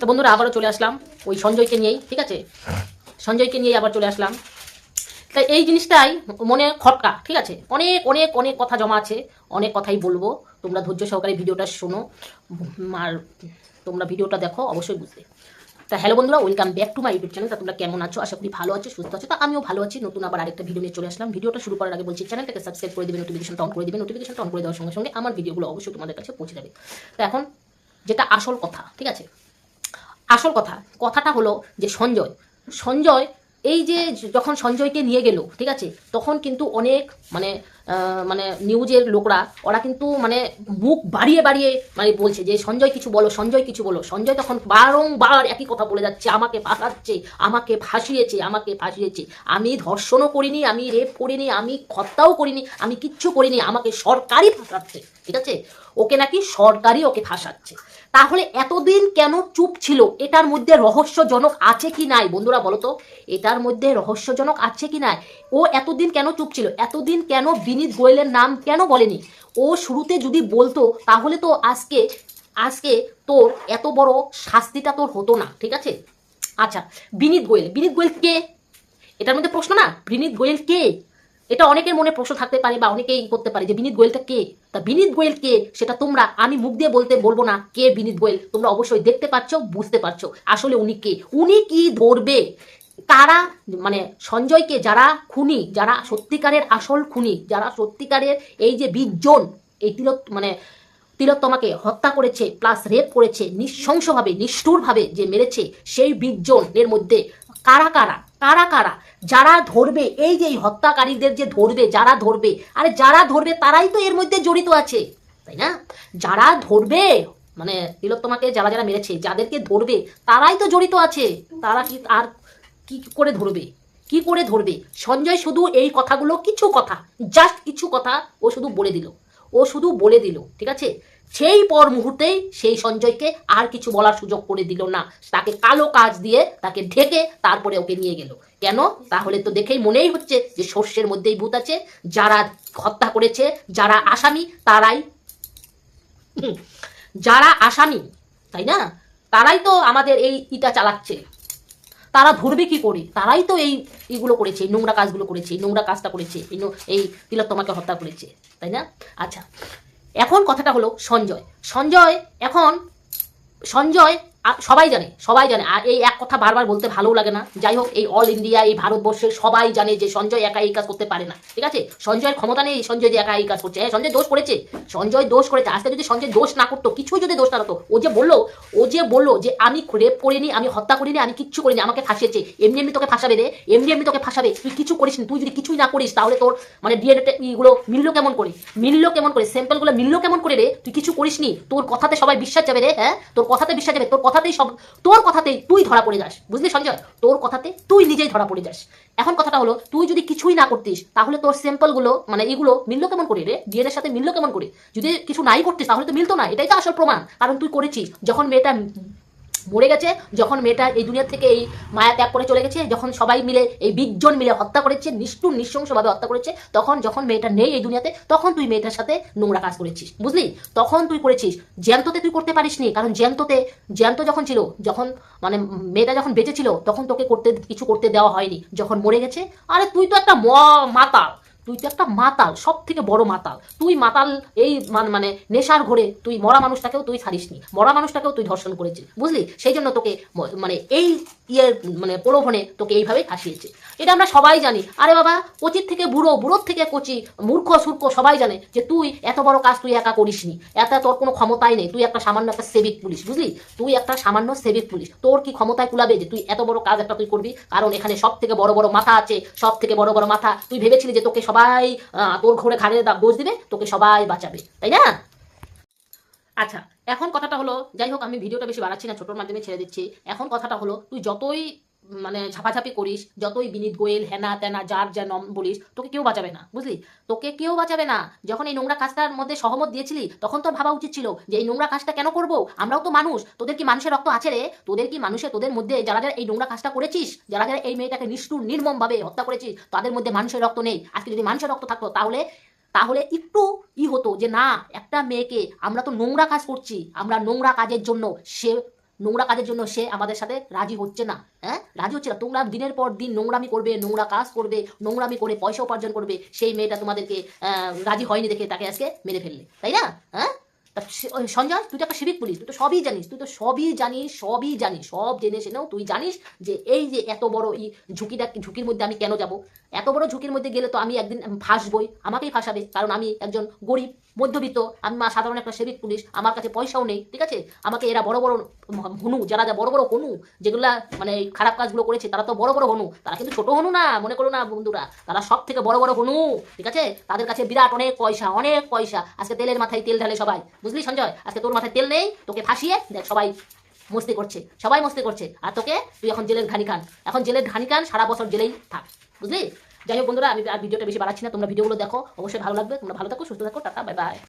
তো বন্ধুরা, আবারও চলে আসলাম ওই সঞ্জয়কে নিয়েই, ঠিক আছে? সঞ্জয়কে নিয়েই আবার চলে আসলাম। তাই এই জিনিসটাই মনে খটকা, ঠিক আছে? অনেক অনেক অনেক কথা জমা আছে, অনেক কথাই বলব। তোমরা ধৈর্য সহকারে ভিডিওটা শোনো। আর তোমরা ভিডিওটা দেখো, অবশ্যই বুঝবে। তা হ্যালো বন্ধুরা welcome back to my YouTube channel তা তোমরা কেমন আছো? আশা করি ভালো আছো, সুস্থ আছো। তা আমিও ভালো আছি। নতুন আবার আরেকটা ভিডিও নিয়ে চলে আসলাম। ভিডিওটা শুরু করার আগে বলছি চ্যানেলটাকে সাবস্ক্রাইব করে দেবে নোটিফিকেশন অন করে দিবে। নোটিফিকেশন অন করে দেওয়ার সঙ্গে সঙ্গে আমার ভিডিওগুলো অবশ্যই তোমাদের কাছে পৌঁছে যাবে। তো এখন যেটা আসল কথা, ঠিক আছে? আসল কথা, কথাটা হলো যে সঞ্জয়। সঞ্জয় এই যে যখন সঞ্জয়কে নিয়ে গেল ঠিক আছে? তখন কিন্তু অনেক মানে মানে নিউজের লোকরা, ওরা কিন্তু মানে মুখ বাড়িয়ে বাড়িয়ে মানে বলছে যে, সঞ্জয় কিছু বলো, সঞ্জয় কিছু বলো। সঞ্জয় তখন বারংবার একই কথা বলে যাচ্ছে, আমাকে ফাঁসাচ্ছে আমাকে ফাঁসিয়েছে আমাকে ফাঁসিয়েছে। আমি ধর্ষণও করিনি, আমি রেপ করিনি, আমি হত্যাও করিনি, আমি কিচ্ছু করিনি, আমাকে সরকারি ফাঁসাচ্ছে। ঠিক আছে? ওকে নাকি সরকারি ওকে ফাঁসাচ্ছে। তাহলে এতদিন কেন চুপ ছিল? এটার মধ্যে রহস্যজনক আছে কি নাই? বন্ধুরা, বলো তো। এটার মধ্যে রহস্যজনক আছে কি নাই? ও এতদিন কেন চুপ ছিল? এতদিন কেন বিনীত গোয়েলের নাম কেন বলেনি? ও শুরুতে যদি বলতো, তাহলে তো আজকে আজকে তোর এত বড় শাস্তিটা তোর হতো না, ঠিক আছে? আচ্ছা বিনীত গোয়েল। বিনীত গোয়েল কে? এটার মধ্যে প্রশ্ন না? বিনীত গোয়েল কে? এটা অনেকের মনে প্রশ্ন থাকতে পারে বা অনেকেই করতে পারে যে বিনীত গোয়েলটা কে? তা বিনীত গোয়েল কে? সেটা তোমরা, আমি মুখ দিয়ে বলতে বলব না কে বিনীত গোয়েল। তোমরা অবশ্যই দেখতে পাচ্ছ, বুঝতে পারছ আসলে উনি কে। উনি কি ধরবে? কারা মানে সঞ্জয়কে যারা খুনি, যারা সত্যিকারের আসল খুনি, যারা সত্যিকারের এই যে বিশজন এই তিলক মানে তিলোত্তমাকে হত্যা করেছে প্লাস রেপ করেছে, নৃশংসভাবে, নিষ্ঠুরভাবে যে মেরেছে সেই বিশজনের মধ্যে কারা কারা? কারা কারা? যারা ধরবে, এই যে হত্যাকারীদের যে ধরবে, যারা ধরবে, আরে যারা ধরবে তারাই তো এর মধ্যে জড়িত আছে, তাই না? যারা ধরবে মানে তিলোত্তমাকে যারা যারা মেরেছে, যাদেরকে ধরবে, তারাই তো জড়িত আছে, তারা কি আর কি করে ধরবে? কি করে ধরবে? সঞ্জয় শুধু এই কথাগুলো কিছু কথা জাস্ট কিছু কথা ও শুধু বলে দিল। ও শুধু বলে দিল, ঠিক আছে? সেই পর মুহূর্তেই সেই সঞ্জয়কে আর কিছু বলার সুযোগ করে দিল না। তাকে কালো কাজ দিয়ে তাকে ঢেকে তারপরে ওকে নিয়ে গেল। কেন? তাহলে তো দেখেই মনেই হচ্ছে যে শস্যের মধ্যেই ভূত আছে। যারা হত্যা করেছে, যারা আসামি, তারাই যারা আসামি, তাই না? তারাই তো আমাদের এই ইটা চালাচ্ছে। তারা ধরবে কি করে? তারাই তো এই এইগুলো করেছে নোংরা কাজগুলো করেছে নোংরা কাজটা করেছে, এই তিলোত্তমাকে হত্যা করেছে, তাই না? আচ্ছা এখন কথাটা হলো সঞ্জয়। সঞ্জয় এখন, সঞ্জয় সবাই জানে সবাই জানে। আর এই এক কথা বারবার বলতে ভালো লাগে না। যাই হোক, এই অল ইন্ডিয়া এই ভারতবর্ষের সবাই জানে যে সঞ্জয় একা এই কাজ করতে পারে না। ঠিক আছে? সঞ্জয়ের ক্ষমতা নেই, সঞ্জয় যে একা এই কাজ করছে। হ্যাঁ সঞ্জয় দোষ করেছে। সঞ্জয় দোষ করেছে। আজকে যদি সঞ্জয় দোষ না করতো, কিছুই যদি দোষ না হতো ও যে বলল, ও যে বলল যে আমি রেপ করিনি, আমি হত্যা করিনি, আমি কিচ্ছু করিনি, আমাকে ফাঁসিয়েছে। এমনি এমনি তোকে ফাঁসাবে রে। এমনি এমনি তোকে ফাঁসাবে। তুই কিছু করিস তুই যদি কিছুই না করিস, তাহলে তোর মানে ডিএনএ ইগুলো মিললো কেমন করে? মিললো কেমন করে? স্যাম্পলগুলো মিললো কেমন করে রে? তুই কিছু করিস নি তোর কথাতে সবাই বিশ্বাস যাবে রে হ্যাঁ? তোর কথাতে বিশ্বাস যাবে। তোর কথাতেই সব তোর কথাতেই তুই ধরা পড়ে যাস। বুঝলি সঞ্জয়? তোর কথাতে তুই নিজেই ধরা পড়ে যাস। এখন কথাটা হলো, তুই যদি কিছুই না করতিস, তাহলে তোর স্যাম্পলগুলো মানে এগুলো মিললো কেমন করে রে? ডিএনএর সাথে মিললো কেমন করে? যদি কিছু নাই করতিস, তাহলে তো মিলতো না। এটাই তো আসল প্রমাণ। কারণ তুই করেছিস। যখন মেয়েটা মরে গেছে, যখন মেয়েটা এই দুনিয়া থেকে এই মায়া ত্যাগ করে চলে গেছে, যখন সবাই মিলে এই বিশজন মিলে হত্যা করেছে, নিষ্ঠুর, নৃশংসভাবে হত্যা করেছে, তখন যখন মেয়েটা নেই এই দুনিয়াতে, তখন তুই মেয়েটার সাথে নোংরা কাজ করেছিস, বুঝলি? তখন তুই করেছিস। জ্যান্ততে তুই করতে পারিসনি, কারণ জ্যান্ততে, জ্যান্ত যখন ছিল, যখন মানে মেয়েটা যখন বেঁচে ছিল, তখন তোকে করতে, কিছু করতে দেওয়া হয়নি, যখন মরে গেছে, আরে তুই তো একটা মাতাল। তুই তো একটা মাতাল সব থেকে বড় মাতাল। তুই মাতাল এই মান- নেশার ঘরে, তুই মরা মানুষটাকেও তুই ছাড়িসনি। মরা মানুষটাকেও তুই ধর্ষণ করেছিস, বুঝলি? সেই জন্য তোকে মানে এই ইয়ের মানে প্রলোভনে তোকে এইভাবেই ফাঁসিয়েছে। এটা আমরা সবাই জানি। আরে বাবা, কচির থেকে বুড়ো, বুড়োর থেকে কচি, মূর্খ, সূর্খ সবাই জানে যে তুই এত বড় কাজ তুই একা করিসনি। এত তোর কোনো ক্ষমতাই নেই। তুই একটা সামান্য একটা সেবিক পুলিশ, বুঝলি? তুই একটা সামান্য সেবিক পুলিশ। তোর কি ক্ষমতায় কুলাবে যে তুই এত বড় কাজ একটা তুই করবি? কারণ এখানে সব থেকে বড় বড় মাথা আছে সব থেকে বড় বড় মাথা। তুই ভেবেছিলি যে তোকে সবাই তোর ঘরে ঘাড়ে দোষ দিবে, তোকে সবাই বাঁচাবে। তাই না? আচ্ছা এখন কথাটা হলো, যাই হোক আমি ভিডিওটা বেশি বাড়াচ্ছি না, ছোটোর মাধ্যমে ছেড়ে দিচ্ছি। এখন কথাটা হলো, তুই যতই মানে ঝাপাঝাপি করিস, যতই বিনীত গোয়েল, হেনা তেনা, যার যা নম বলিস, তোকে কেউ বাঁচাবে না, বুঝলি? তোকে কেউ বাঁচাবে না। যখন এই নোংরা কাজটার মধ্যে সহমত দিয়েছিলি, তখন তোর ভাবা উচিত ছিল যে এই নোংরা কাজটা কেন করব? আমরাও তো মানুষ, তোদের কি মানুষের রক্ত আছে রে? তোদের কি মানুষের তোদের মধ্যে যারা যারা এই নোংরা কাজটা করেছিস, যারা যারা এই মেয়েটাকে নিষ্ঠুর নির্মম ভাবে হত্যা করেছিস, তাদের মধ্যে মানুষের রক্ত নেই। আজকে যদি মানুষের রক্ত থাকতো, তাহলে তাহলে একটু ই হতো যে, না, একটা মেয়েকে আমরা তো নোংরা কাজ করছি, আমরা নোংরা কাজের জন্য সে, নোংরা কাজের জন্য সে আমাদের সাথে রাজি হচ্ছে না। হ্যাঁ? রাজি হচ্ছে না। তোমরা দিনের পর দিন নোংরামি করবে, নোংরা কাজ করবে, নোংরামি করে পয়সা উপার্জন করবে, সেই মেয়েটা তোমাদেরকে রাজি হয়নি দেখে তাকে আজকে মেরে ফেললে। তাই না? হ্যাঁ? সঞ্জয়, তুই তো একটা সিভিক পুলিশ, তুই তো সবই জানিস, তুই তো সবই জানিস সবই জানিস, সব জেনে শুনেও তুই জানিস যে এই যে এত বড় এই ঝুঁকিটা, ঝুঁকির মধ্যে আমি কেন যাব? এত বড় ঝুঁকির মধ্যে গেলে তো আমি একদিন ফাঁসবই, আমাকেই ফাঁসাবে, কারণ আমি একজন গরিব, মধ্যবিত্ত, আমি মা সাধারণ একটা সিভিক পুলিশ, আমার কাছে পয়সাও নেই, ঠিক আছে? আমাকে এরা বড় বড় হনু, যারা যা বড় বড় হনু, যেগুলা মানে খারাপ কাজগুলো করেছে, তারা তো বড় বড় হনু, তারা কিন্তু ছোট হনু না, মনে করো না বন্ধুরা, তারা সব থেকে বড় বড় হনু, ঠিক আছে? তাদের কাছে বিরাট অনেক পয়সা অনেক পয়সা, আজকে তেলের মাথায় তেল ঢালে সবাই বুঝলি সঞ্জয়? আজকে তোর মাথায় তেল নেই, তোকে ফাঁসিয়ে দেখ সবাই মস্তি করছে, সবাই মস্তি করছে। আর তোকে, তুই এখন জেলের ঘানি খান। এখন জেলের ঘানি খান, সারা বছর জেলেই থাক, বুঝলি? যাই হোক বন্ধুরা, আমি আর ভিডিওটা বেশি বাড়াচ্ছি না, তোমরা ভিডিওগুলো দেখো, অবশ্যই ভালো লাগবে, তোমরা ভালো থাকো, সুস্থ থাকো, টাটা, বাই বাই।